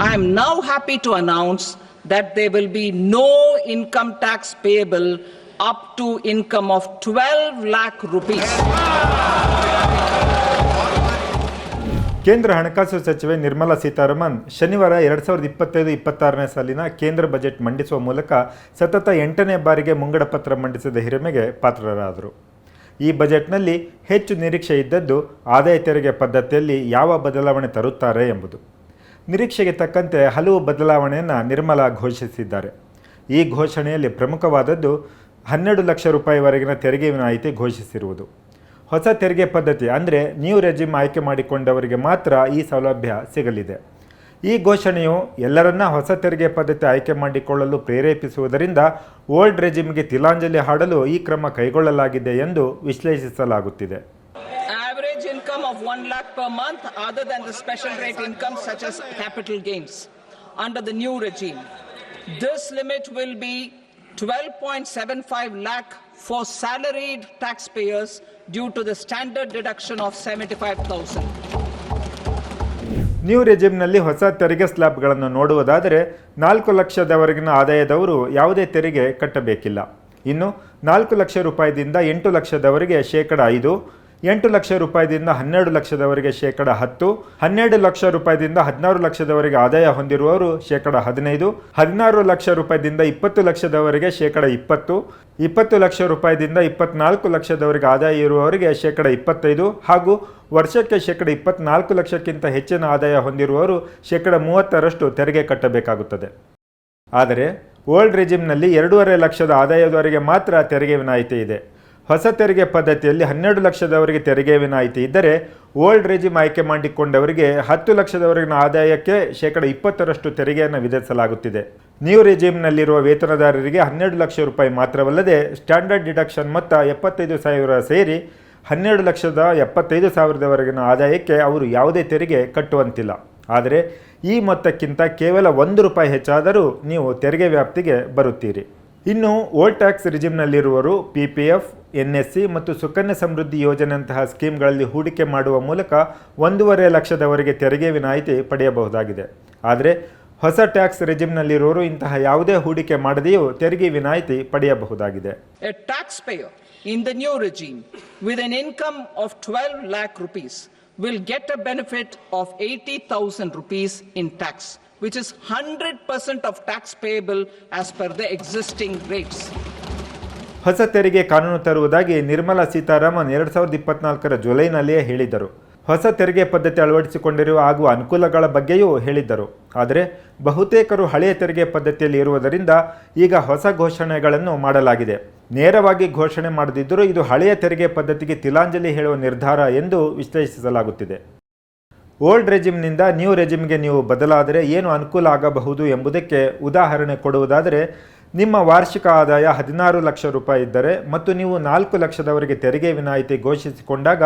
I am now happy to announce that there will be no income tax payable up to income of 12 lakh rupees. ಕೇಂದ್ರ ಹಣಕಾಸು ಸಚಿವೆ ನಿರ್ಮಲಾ ಸೀತಾರಾಮನ್ ಶನಿವಾರ ಎರಡು ಸಾವಿರದ ಇಪ್ಪತ್ತೈದು, ಇಪ್ಪತ್ತಾರನೇ ಸಾಲಿನ ಕೇಂದ್ರ ಬಜೆಟ್ ಮಂಡಿಸುವ ಮೂಲಕ ಸತತ ಎಂಟನೇ ಬಾರಿಗೆ ಮುಂಗಡ ಪತ್ರ ಮಂಡಿಸಿದ ಹಿರಿಮೆಗೆ ಪಾತ್ರರಾದರು ಈ ಬಜೆಟ್ನಲ್ಲಿ ಹೆಚ್ಚು ನಿರೀಕ್ಷೆ ಇದ್ದದ್ದು ಆದಾಯ ತೆರಿಗೆ ಪದ್ಧತಿಯಲ್ಲಿ ಯಾವ ಬದಲಾವಣೆ ತರುತ್ತಾರೆ ಎಂಬುದು ನಿರೀಕ್ಷೆಗೆ ತಕ್ಕಂತೆ ಹಲವು ಬದಲಾವಣೆಯನ್ನು ನಿರ್ಮಲಾ ಘೋಷಿಸಿದ್ದಾರೆ. ಈ ಘೋಷಣೆಯಲ್ಲಿ ಪ್ರಮುಖವಾದದ್ದು ಹನ್ನೆರಡು ಲಕ್ಷ ರೂಪಾಯಿವರೆಗಿನ ತೆರಿಗೆ ವಿನಾಯಿತಿ ಘೋಷಿಸಿರುವುದು. ಹೊಸ ತೆರಿಗೆ ಪದ್ಧತಿ ಅಂದರೆ ನ್ಯೂ ರೆಜಿಮ್ ಆಯ್ಕೆ ಮಾಡಿಕೊಂಡವರಿಗೆ ಮಾತ್ರ ಈ ಸೌಲಭ್ಯ ಸಿಗಲಿದೆ. ಈ ಘೋಷಣೆಯು ಎಲ್ಲರನ್ನ ಹೊಸ ತೆರಿಗೆ ಪದ್ಧತಿ ಆಯ್ಕೆ ಮಾಡಿಕೊಳ್ಳಲು ಪ್ರೇರೇಪಿಸುವುದರಿಂದ ಓಲ್ಡ್ ರೆಜಿಮ್ಗೆ ತಿಲಾಂಜಲಿ ಹಾಡಲು ಈ ಕ್ರಮ ಕೈಗೊಳ್ಳಲಾಗಿದೆ ಎಂದು ವಿಶ್ಲೇಷಿಸಲಾಗುತ್ತಿದೆ. Income of 1 lakh per month other than the special rate income such as capital gains under the new regime. This limit will be 12.75 lakh for salaried taxpayers due to the standard deduction of 75,000. New ರೆಜಿಮ್ನಲ್ಲಿ ಹೊಸ ತೆರಿಗೆ ಸ್ಲ್ಯಾಬ್ಗಳನ್ನು ನೋಡುವುದಾದರೆ ನಾಲ್ಕು ಲಕ್ಷದವರೆಗಿನ ಆದಾಯದವರು ಯಾವುದೇ ತೆರಿಗೆ ಕಟ್ಟಬೇಕಿಲ್ಲ ಇನ್ನು ನಾಲ್ಕು ಲಕ್ಷ ರೂಪಾಯಿದಿಂದ ಎಂಟು ಲಕ್ಷದವರೆಗೆ ಶೇಕಡ ಐದು ಎಂಟು ಲಕ್ಷ ರೂಪಾಯಿದಿಂದ ಹನ್ನೆರಡು ಲಕ್ಷದವರೆಗೆ ಶೇಕಡ ಹತ್ತು, ಹನ್ನೆರಡು ಲಕ್ಷ ರೂಪಾಯಿದಿಂದ ಹದಿನಾರು ಲಕ್ಷದವರೆಗೆ ಆದಾಯ ಹೊಂದಿರುವವರು ಶೇಕಡ ಹದಿನೈದು, ಹದಿನಾರು ಲಕ್ಷ ರೂಪಾಯಿದಿಂದ ಇಪ್ಪತ್ತು ಲಕ್ಷದವರೆಗೆ ಶೇಕಡ ಇಪ್ಪತ್ತು ಇಪ್ಪತ್ತು ಲಕ್ಷ ರೂಪಾಯಿದಿಂದ ಇಪ್ಪತ್ನಾಲ್ಕು ಲಕ್ಷದವರೆಗೆ ಆದಾಯ ಇರುವವರಿಗೆ ಶೇಕಡ ಇಪ್ಪತ್ತೈದು ಹಾಗೂ ವರ್ಷಕ್ಕೆ ಶೇಕಡ ಇಪ್ಪತ್ನಾಲ್ಕು ಲಕ್ಷಕ್ಕಿಂತ ಹೆಚ್ಚಿನ ಆದಾಯ ಹೊಂದಿರುವವರು ಶೇಕಡ ಮೂವತ್ತರಷ್ಟು ತೆರಿಗೆ ಕಟ್ಟಬೇಕಾಗುತ್ತದೆ. ಆದರೆ ಓಲ್ಡ್ ರೆಜಿಮ್ನಲ್ಲಿ ಎರಡೂವರೆ ಲಕ್ಷದ ಆದಾಯದವರೆಗೆ ಮಾತ್ರ ತೆರಿಗೆ ವಿನಾಯಿತಿ ಇದೆ. ಹೊಸ ತೆರಿಗೆ ಪದ್ಧತಿಯಲ್ಲಿ ಹನ್ನೆರಡು ಲಕ್ಷದವರೆಗೆ ತೆರಿಗೆ ವಿನಾಯಿತಿ ಇದ್ದರೆ ಓಲ್ಡ್ ರೆಜಿಮ್ ಆಯ್ಕೆ ಮಾಡಿಕೊಂಡವರಿಗೆ ಹತ್ತು ಲಕ್ಷದವರೆಗಿನ ಆದಾಯಕ್ಕೆ ಶೇಕಡ ಇಪ್ಪತ್ತರಷ್ಟು ತೆರಿಗೆಯನ್ನು ವಿಧಿಸಲಾಗುತ್ತಿದೆ. ನ್ಯೂ ರೆಜಿಮ್ನಲ್ಲಿರುವ ವೇತನದಾರರಿಗೆ ಹನ್ನೆರಡು ಲಕ್ಷ ರೂಪಾಯಿ ಮಾತ್ರವಲ್ಲದೆ ಸ್ಟ್ಯಾಂಡರ್ಡ್ ಡಿಡಕ್ಷನ್ ಮೊತ್ತ ಎಪ್ಪತ್ತೈದು ಸಾವಿರ ಸೇರಿ ಹನ್ನೆರಡು ಲಕ್ಷದ ಎಪ್ಪತ್ತೈದು ಸಾವಿರದವರೆಗಿನ ಆದಾಯಕ್ಕೆ ಅವರು ಯಾವುದೇ ತೆರಿಗೆ ಕಟ್ಟುವಂತಿಲ್ಲ. ಆದರೆ ಈ ಮೊತ್ತಕ್ಕಿಂತ ಕೇವಲ ಒಂದು ರೂಪಾಯಿ ಹೆಚ್ಚಾದರೂ ನೀವು ತೆರಿಗೆ ವ್ಯಾಪ್ತಿಗೆ ಬರುತ್ತೀರಿ. ಇನ್ನು old tax ರಿಜಿಮ್ನಲ್ಲಿರುವರು P P F N S C ಮತ್ತು ಸುಕನ್ಯಾ ಸಮೃದ್ಧಿ ಯೋಜನೆಯಂತಹ ಸ್ಕೀಮ್ಗಳಲ್ಲಿ ಹೂಡಿಕೆ ಮಾಡುವ ಮೂಲಕ ಒಂದೂವರೆ ಲಕ್ಷದವರೆಗೆ ತೆರಿಗೆ ವಿನಾಯಿತಿ ಪಡೆಯಬಹುದಾಗಿದೆ. ಆದರೆ ಹೊಸ ಟ್ಯಾಕ್ಸ್ ರೆಜಿಮ್ನಲ್ಲಿರುವವರು ಇಂತಹ ಯಾವುದೇ ಹೂಡಿಕೆ ಮಾಡದೆಯೂ ತೆರಿಗೆ ವಿನಾಯಿತಿ ಪಡೆಯಬಹುದಾಗಿದೆ. A taxpayer in the new regime with an income of 12 lakh rupees will get a benefit of 80,000 rupees in which is 100% of tax payable as per the existing rates. ಹೊಸ ತೆರಿಗೆ ಕಾನೂನು ತರುವುದಾಗಿ ನಿರ್ಮಲಾ ಸೀತಾರಾಮನ್ ಎರಡು ಸಾವಿರದ ಇಪ್ಪತ್ನಾಲ್ಕರ ಜುಲೈನಲ್ಲಿಯೇ ಹೇಳಿದ್ದರು ಹೊಸ ತೆರಿಗೆ ಪದ್ಧತಿ ಅಳವಡಿಸಿಕೊಂಡಿರುವ ಆಗುವ ಅನುಕೂಲಗಳ ಬಗ್ಗೆಯೂ ಹೇಳಿದ್ದರು. ಆದರೆ ಬಹುತೇಕರು ಹಳೆಯ ತೆರಿಗೆ ಪದ್ಧತಿಯಲ್ಲಿ ಇರುವುದರಿಂದ ಈಗ ಹೊಸ ಘೋಷಣೆಗಳನ್ನು ಮಾಡಲಾಗಿದೆ. ನೇರವಾಗಿ ಘೋಷಣೆ ಮಾಡದಿದ್ದರೂ ಇದು ಹಳೆಯ ತೆರಿಗೆ ಪದ್ಧತಿಗೆ ತಿಲಾಂಜಲಿ ಹೇಳುವ ನಿರ್ಧಾರ ಎಂದು ವಿಶ್ಲೇಷಿಸಲಾಗುತ್ತಿದೆ. ಓಲ್ಡ್ ರೆಜಿಮ್ನಿಂದ ನ್ಯೂ ರೆಜಿಮ್ಗೆ ನೀವು ಬದಲಾದರೆ ಏನು ಅನುಕೂಲ ಆಗಬಹುದು ಎಂಬುದಕ್ಕೆ ಉದಾಹರಣೆ ಕೊಡುವುದಾದರೆ, ನಿಮ್ಮ ವಾರ್ಷಿಕ ಆದಾಯ ಹದಿನಾರು ಲಕ್ಷ ರೂಪಾಯಿ ಇದ್ದರೆ ಮತ್ತು ನೀವು ನಾಲ್ಕು ಲಕ್ಷದವರೆಗೆ ತೆರಿಗೆ ವಿನಾಯಿತಿ ಘೋಷಿಸಿಕೊಂಡಾಗ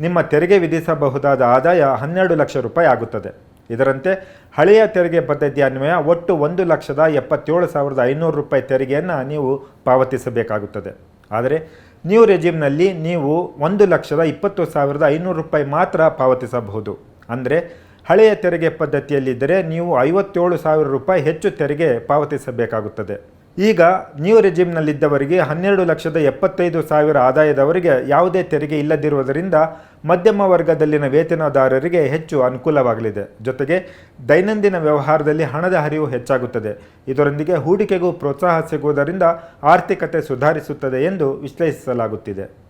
ನಿಮ್ಮ ತೆರಿಗೆ ವಿಧಿಸಬಹುದಾದ ಆದಾಯ ಹನ್ನೆರಡು ಲಕ್ಷ ರೂಪಾಯಿ ಆಗುತ್ತದೆ. ಇದರಂತೆ, ಹಳೆಯ ತೆರಿಗೆ ಪದ್ಧತಿ ಅನ್ವಯ ಒಟ್ಟು ಒಂದು ಲಕ್ಷದ ಎಪ್ಪತ್ತೇಳು ಸಾವಿರದ ಐನೂರು ರೂಪಾಯಿ ತೆರಿಗೆಯನ್ನು ನೀವು ಪಾವತಿಸಬೇಕಾಗುತ್ತದೆ. ಆದರೆ, ನ್ಯೂ ರೆಜಿಮ್ನಲ್ಲಿ ನೀವು ಒಂದು ಲಕ್ಷದ ಇಪ್ಪತ್ತು ಸಾವಿರದ ಐನೂರು ರೂಪಾಯಿ ಮಾತ್ರ ಪಾವತಿಸಬಹುದು. ಅಂದರೆ ಹಳೆಯ ತೆರಿಗೆ ಪದ್ಧತಿಯಲ್ಲಿದ್ದರೆ ನೀವು ಐವತ್ತೇಳು ಸಾವಿರ ರೂಪಾಯಿ ಹೆಚ್ಚು ತೆರಿಗೆ ಪಾವತಿಸಬೇಕಾಗುತ್ತದೆ. ಈಗ ನ್ಯೂ ರೆಜಿಮ್ನಲ್ಲಿದ್ದವರಿಗೆ ಹನ್ನೆರಡು ಲಕ್ಷದ ಎಪ್ಪತ್ತೈದು ಸಾವಿರ ಆದಾಯದವರಿಗೆ ಯಾವುದೇ ತೆರಿಗೆ ಇಲ್ಲದಿರುವುದರಿಂದ ಮಧ್ಯಮ ವರ್ಗದಲ್ಲಿನ ವೇತನದಾರರಿಗೆ ಹೆಚ್ಚು ಅನುಕೂಲವಾಗಲಿದೆ. ಜೊತೆಗೆ ದೈನಂದಿನ ವ್ಯವಹಾರದಲ್ಲಿ ಹಣದ ಹರಿವು ಹೆಚ್ಚಾಗುತ್ತದೆ. ಇದರೊಂದಿಗೆ ಹೂಡಿಕೆಗೂ ಪ್ರೋತ್ಸಾಹ ಸಿಗುವುದರಿಂದ ಆರ್ಥಿಕತೆ ಸುಧಾರಿಸುತ್ತದೆ ಎಂದು ವಿಶ್ಲೇಷಿಸಲಾಗುತ್ತಿದೆ.